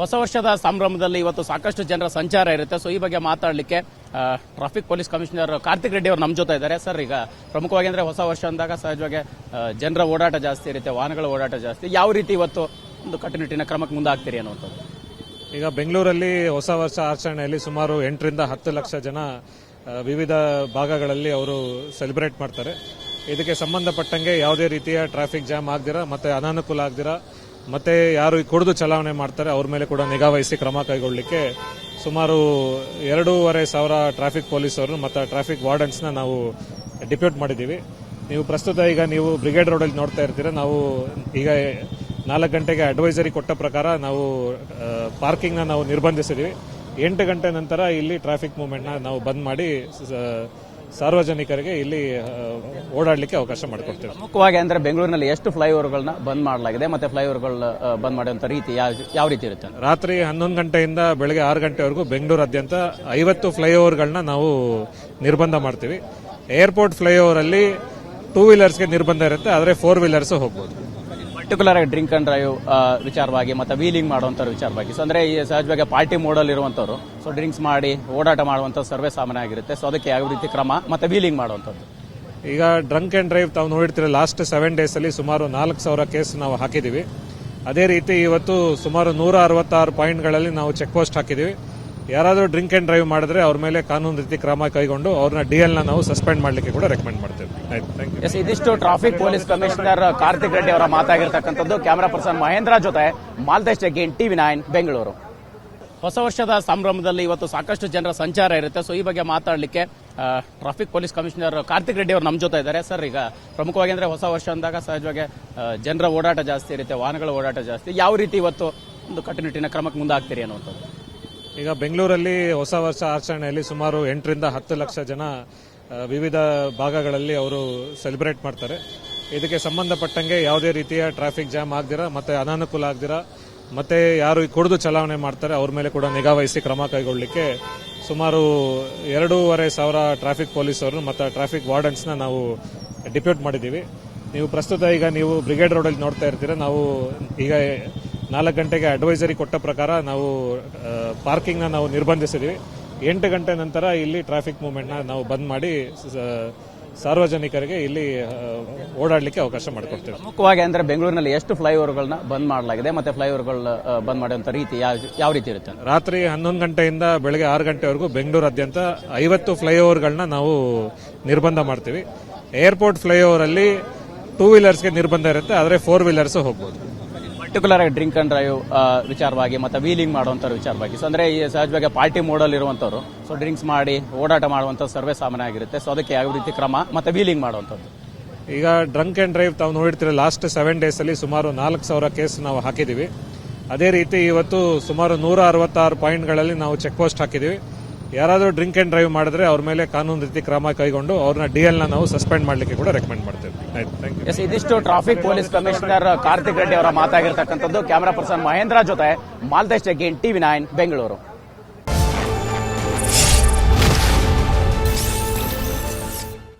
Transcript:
ಹೊಸ ವರ್ಷದ ಸಂಭ್ರಮದಲ್ಲಿ ಇವತ್ತು ಸಾಕಷ್ಟು ಜನರ ಸಂಚಾರ ಇರುತ್ತೆ. ಸೊ ಈ ಬಗ್ಗೆ ಮಾತಾಡಲಿಕ್ಕೆ traffic police commissioner Karthik Reddy ಅವರು ನಮ್ಮ ಜೊತೆ ಇದ್ದಾರೆ. ಸರ್ ಈಗ ಪ್ರಮುಖವಾಗಿ ಅಂದರೆ ಹೊಸ ವರ್ಷ ಅಂದಾಗ ಸಹಜವಾಗಿ ಜನರ ಓಡಾಟ ಜಾಸ್ತಿ ಇರುತ್ತೆ, ವಾಹನಗಳ ಓಡಾಟ ಜಾಸ್ತಿ. ಯಾವ ರೀತಿ ಇವತ್ತು ಒಂದು ಕಟ್ಟುನಿಟ್ಟಿನ ಕ್ರಮಕ್ಕೆ ಮುಂದಾಗ್ತೀರಿ ಅನ್ನುವಂಥದ್ದು? ಈಗ ಬೆಂಗಳೂರಲ್ಲಿ ಹೊಸ ವರ್ಷ ಆಚರಣೆಯಲ್ಲಿ ಸುಮಾರು ಎಂಟರಿಂದ ಹತ್ತು ಲಕ್ಷ ಜನ ವಿವಿಧ ಭಾಗಗಳಲ್ಲಿ ಅವರು ಸೆಲೆಬ್ರೇಟ್ ಮಾಡ್ತಾರೆ. ಇದಕ್ಕೆ ಸಂಬಂಧಪಟ್ಟಂಗೆ ಯಾವುದೇ ರೀತಿಯ ಟ್ರಾಫಿಕ್ ಜಾಮ್ ಆಗದಿರ, ಮತ್ತೆ ಅನಾನುಕೂಲ ಆಗದಿರ ಮತ್ತೆ ಯಾರು ಕುಡಿದು ಚಲಾವಣೆ ಮಾಡ್ತಾರೆ, ಅವ್ರ ಮೇಲೆ ಕೂಡ ನಿಗಾ ವಹಿಸಿ ಕ್ರಮ ಕೈಗೊಳ್ಳಲಿಕ್ಕೆ ಸುಮಾರು ಎರಡೂವರೆ ಸಾವಿರ ಟ್ರಾಫಿಕ್ ಪೊಲೀಸರು ಮತ್ತು ಟ್ರಾಫಿಕ್ ವಾರ್ಡನ್ಸ್ನ ನಾವು ಡಿಪ್ಯೂಟ್ ಮಾಡಿದ್ದೀವಿ. ನೀವು ಪ್ರಸ್ತುತ ಈಗ ನೀವು ಬ್ರಿಗೇಡ್ ರೋಡಲ್ಲಿ ನೋಡ್ತಾ ಇರ್ತೀರ, ನಾವು ಈಗ ನಾಲ್ಕು ಗಂಟೆಗೆ ಅಡ್ವೈಸರಿ ಕೊಟ್ಟ ಪ್ರಕಾರ ನಾವು ಪಾರ್ಕಿಂಗ್ನ ನಾವು ನಿರ್ಬಂಧಿಸಿದ್ದೀವಿ. ಎಂಟು ಗಂಟೆ ನಂತರ ಇಲ್ಲಿ ಟ್ರಾಫಿಕ್ ಮೂವ್ಮೆಂಟ್ನ ನಾವು ಬಂದ್ ಮಾಡಿ ಸಾರ್ವಜನಿಕರಿಗೆ ಇಲ್ಲಿ ಓಡಾಡಲಿಕ್ಕೆ ಅವಕಾಶ ಮಾಡಿಕೊಡ್ತೇವೆ. ಮುಖ್ಯವಾಗಿ ಅಂದ್ರೆ ಬೆಂಗಳೂರಿನಲ್ಲಿ ಎಷ್ಟು ಫ್ಲೈಓವರ್ಗಳನ್ನ ಬಂದ್ ಮಾಡಲಾಗಿದೆ ಮತ್ತೆ ಫ್ಲೈಓವರ್ಗಳನ್ನ ಬಂದ್ ಮಾಡುವಂತ ರೀತಿ ಯಾವ ಯಾವ ರೀತಿ ಇರುತ್ತೆ ರಾತ್ರಿ ಹನ್ನೊಂದು ಗಂಟೆಯಿಂದ ಬೆಳಗ್ಗೆ ಆರು ಗಂಟೆವರೆಗೂ ಬೆಂಗಳೂರಾದ್ಯಂತ ಐವತ್ತು ಫ್ಲೈಓವರ್ಗಳನ್ನ ನಾವು ನಿರ್ಬಂಧ ಮಾಡ್ತೀವಿ. ಏರ್ಪೋರ್ಟ್ ಫ್ಲೈಓವರ್ ಅಲ್ಲಿ ಟೂ ವೀಲರ್ಸ್ಗೆ ನಿರ್ಬಂಧ ಇರುತ್ತೆ ಆದರೆ ಫೋರ್ ವೀಲರ್ಸು ಹೋಗ್ಬೋದು. ಪರ್ಟಿಕ್ಯುಲರ್ ಆಗಿ ಡ್ರಿಂಕ್ ಅಂಡ್ ಡ್ರೈವ್ ವಿಚಾರವಾಗಿ ಮತ್ತೆ ವೀಲಿಂಗ್ ಮಾಡುವಂತ ವಿಚಾರವಾಗಿ. ಸೊ ಅಂದ್ರೆ ಈ ಸಹಜವಾಗಿ ಪಾರ್ಟಿ ಮೋಡಲ್ ಇರುವಂಥವ್ರು ಸೊ ಡ್ರಿಂಕ್ಸ್ ಮಾಡಿ, ಓಡಾಟ ಮಾಡುವಂತ ಸರ್ವೇ ಸಾಮಾನ್ಯ ಆಗಿರುತ್ತೆ. ಸೊ ಅದಕ್ಕೆ ಯಾವ ರೀತಿ ಕ್ರಮ ಮತ್ತೆ ವೀಲಿಂಗ್ ಮಾಡುವಂತದ್ದು ಈಗ ಡ್ರಂಕ್ ಅಂಡ್ ಡ್ರೈವ್ ತಾವು ನೋಡಿರ್ತೀರ ಲಾಸ್ಟ್ ಸೆವೆನ್ ಡೇಸ್ ಅಲ್ಲಿ ಸುಮಾರು ನಾಲ್ಕು ಸಾವಿರ ಕೇಸ್ ನಾವು ಹಾಕಿದೀವಿ. ಅದೇ ರೀತಿ ಇವತ್ತು ಸುಮಾರು ನೂರ ಅರವತ್ತಾರು ಪಾಯಿಂಟ್ಗಳಲ್ಲಿ ನಾವು ಚೆಕ್ ಪೋಸ್ಟ್ ಹಾಕಿದೀವಿ. ಯಾರಾದರೂ ಡ್ರಿಂಕ್ ಅಂಡ್ ಡ್ರೈವ್ ಮಾಡಿದ್ರೆ ಅವ್ರ ಮೇಲೆ ಕಾನೂನು ರೀತಿ ಕ್ರಮ ಕೈಗೊಂಡು ಅವ್ರನ್ನ ಡಿ ನ ನಾವು ಸಸ್ಪೆಂಡ್ ಮಾಡಲಿಕ್ಕೆ ಕೂಡ ರೆಕಮೆಂಡ್ ಮಾಡ್ತೇವೆ. ಆಯ್ತು ಥ್ಯಾಂಕ್ ಯು ಇದಿಷ್ಟು traffic police commissioner Karthik Reddy ಅವರ ಮಾತಾಗಿರ್ತಕ್ಕಂಥದ್ದು. ಕ್ಯಾಮರಾ ಪರ್ಸನ್ ಮಹೇಂದ್ರ ಜೊತೆ ಮಾಲ್ದೇಶ್ ಜಗ್ಗೇನ್ ಟಿವಿ ನೈನ್ ಬೆಂಗಳೂರು ಹೊಸ ವರ್ಷದ ಸಂಭ್ರಮದಲ್ಲಿ ಇವತ್ತು ಸಾಕಷ್ಟು ಜನರ ಸಂಚಾರ ಇರುತ್ತೆ. ಸೊ ಈ ಬಗ್ಗೆ ಮಾತಾಡಲಿಕ್ಕೆ traffic police commissioner Karthik Reddy ಅವರು ನಮ್ಮ ಜೊತೆ ಇದ್ದಾರೆ. ಸರ್ ಈಗ ಪ್ರಮುಖವಾಗಿ ಅಂದರೆ ಹೊಸ ವರ್ಷ ಅಂದಾಗ ಸಹಜವಾಗಿ ಜನರ ಓಡಾಟ ಜಾಸ್ತಿ ಇರುತ್ತೆ, ವಾಹನಗಳ ಓಡಾಟ ಜಾಸ್ತಿ. ಯಾವ ರೀತಿ ಇವತ್ತು ಒಂದು ಕಟ್ಟುನಿಟ್ಟಿನ ಕ್ರಮಕ್ಕೆ ಮುಂದಾಗ್ತೀರಿ ಅನ್ನುವಂಥದ್ದು? ಈಗ ಬೆಂಗಳೂರಲ್ಲಿ ಹೊಸ ವರ್ಷ ಆಚರಣೆಯಲ್ಲಿ ಸುಮಾರು ಎಂಟರಿಂದ ಹತ್ತು ಲಕ್ಷ ಜನ ವಿವಿಧ ಭಾಗಗಳಲ್ಲಿ ಅವರು ಸೆಲೆಬ್ರೇಟ್ ಮಾಡ್ತಾರೆ. ಇದಕ್ಕೆ ಸಂಬಂಧಪಟ್ಟಂಗೆ ಯಾವುದೇ ರೀತಿಯ ಟ್ರಾಫಿಕ್ ಜಾಮ್ ಆಗದಿರ, ಮತ್ತೆ ಅನಾನುಕೂಲ ಆಗದಿರ, ಮತ್ತೆ ಯಾರು ಕುಡಿದು ಚಲಾವಣೆ ಮಾಡ್ತಾರೆ, ಅವ್ರ ಮೇಲೆ ಕೂಡ ನಿಗಾ ವಹಿಸಿ ಕ್ರಮ ಕೈಗೊಳ್ಳಲಿಕ್ಕೆ ಸುಮಾರು ಎರಡೂವರೆ ಸಾವಿರ ಟ್ರಾಫಿಕ್ ಪೊಲೀಸರು ಮತ್ತು ಟ್ರಾಫಿಕ್ ವಾರ್ಡನ್ಸ್ನ ನಾವು ಡಿಪ್ಯೂಟ್ ಮಾಡಿದ್ದೀವಿ. ನೀವು ಪ್ರಸ್ತುತ ಈಗ ನೀವು ಬ್ರಿಗೇಡ್ ರೋಡಲ್ಲಿ ನೋಡ್ತಾ ಇರ್ತೀರ, ನಾವು ಈಗ ನಾಲ್ಕು ಗಂಟೆಗೆ ಅಡ್ವೈಸರಿ ಕೊಟ್ಟ ಪ್ರಕಾರ ನಾವು ಪಾರ್ಕಿಂಗ್ನ ನಾವು ನಿರ್ಬಂಧಿಸಿದ್ವಿ. ಎಂಟು ಗಂಟೆ ನಂತರ ಇಲ್ಲಿ ಟ್ರಾಫಿಕ್ ಮೂವ್ಮೆಂಟ್ನ ನಾವು ಬಂದ್ ಮಾಡಿ ಸಾರ್ವಜನಿಕರಿಗೆ ಇಲ್ಲಿ ಓಡಾಡಲಿಕ್ಕೆ ಅವಕಾಶ ಮಾಡಿಕೊಡ್ತೀವಿ. ಮುಖ್ಯವಾಗಿ ಅಂದ್ರೆ ಬೆಂಗಳೂರಿನಲ್ಲಿ ಎಷ್ಟು ಫ್ಲೈಓವರ್ಗಳನ್ನ ಬಂದ್ ಮಾಡಲಾಗಿದೆ ಮತ್ತೆ ಫ್ಲೈಓವರ್ಗಳನ್ನ ಬಂದ್ ಮಾಡುವಂತ ರೀತಿ ಯಾವ ಯಾವ ರೀತಿ ಇರುತ್ತೆ? ರಾತ್ರಿ ಹನ್ನೊಂದು ಗಂಟೆಯಿಂದ ಬೆಳಗ್ಗೆ ಆರು ಗಂಟೆವರೆಗೂ ಬೆಂಗಳೂರಾದ್ಯಂತ ಐವತ್ತು ಫ್ಲೈಓವರ್ಗಳನ್ನ ನಾವು ನಿರ್ಬಂಧ ಮಾಡ್ತೀವಿ. ಏರ್ಪೋರ್ಟ್ ಫ್ಲೈಓವರ್ ಅಲ್ಲಿ ಟೂ ವೀಲರ್ಸ್ಗೆ ನಿರ್ಬಂಧ ಇರುತ್ತೆ ಆದರೆ ಫೋರ್ ವೀಲರ್ಸು ಹೋಗ್ಬೋದು. ಪರ್ಟಿಕ್ಯುಲರ್ ಆಗಿ ಡ್ರಿಂಕ್ ಅಂಡ್ ಡ್ರೈವ್ ವಿಚಾರವಾಗಿ ಮತ್ತೆ ವೀಲಿಂಗ್ ಮಾಡುವಂತ ವಿಚಾರವಾಗಿ. ಸೊ ಅಂದ್ರೆ ಈ ಸಹಜವಾಗಿ ಪಾರ್ಟಿ ಮೋಡಲ್ಲಿ ಇರುವಂಥವ್ರು ಸೊ ಡ್ರಿಂಕ್ಸ್ ಮಾಡಿ, ಓಡಾಟ ಮಾಡುವಂತ ಸರ್ವೇ ಸಾಮಾನ್ಯ ಆಗಿರುತ್ತೆ. ಸೊ ಅದಕ್ಕೆ ಯಾವ ರೀತಿ ಕ್ರಮ ಮತ್ತೆ ವೀಲಿಂಗ್ ಮಾಡುವಂಥದ್ದು? ಈಗ ಡ್ರಂಕ್ ಅಂಡ್ ಡ್ರೈವ್ ತಾವು ನೋಡಿರ್ತೀರ ಲಾಸ್ಟ್ ಸೆವೆನ್ ಡೇಸ್ ಅಲ್ಲಿ ಸುಮಾರು ನಾಲ್ಕು ಸಾವಿರ ಕೇಸ್ ನಾವು ಹಾಕಿದೀವಿ ಅದೇ ರೀತಿ ಇವತ್ತು ಸುಮಾರು ನೂರ ಅರವತ್ತಾರು ಪಾಯಿಂಟ್ಗಳಲ್ಲಿ ನಾವು ಚೆಕ್ ಪೋಸ್ಟ್ ಹಾಕಿದೀವಿ ಯಾರಾದರೂ ಡ್ರಿಂಕ್ ಅಂಡ್ ಡ್ರೈವ್ ಮಾಡಿದ್ರೆ ಅವ್ರ ಮೇಲೆ ಕಾನೂನು ರೀತಿ ಕ್ರಮ ಕೈಗೊಂಡು ಅವ್ರನ್ನ ಡಿ ನ ನಾವು ಸಸ್ಪೆಂಡ್ ಮಾಡಲಿಕ್ಕೆ ಕೂಡ ರೆಕಮೆಂಡ್ ಮಾಡ್ತೇವೆ ಎಸ್ ಇದಿಷ್ಟು traffic police commissioner Karthik Reddy ಅವರ ಮಾತಾಗಿರ್ತಕ್ಕಂಥದ್ದು. ಕ್ಯಾಮರಾ ಪರ್ಸನ್ ಮಹೇಂದ್ರ ಜೊತೆ ಮಾಲ್ದೇಶ್ ಜಗ್ಗೇನ್ ಟಿವಿ ನೈನ್ ಬೆಂಗಳೂರು.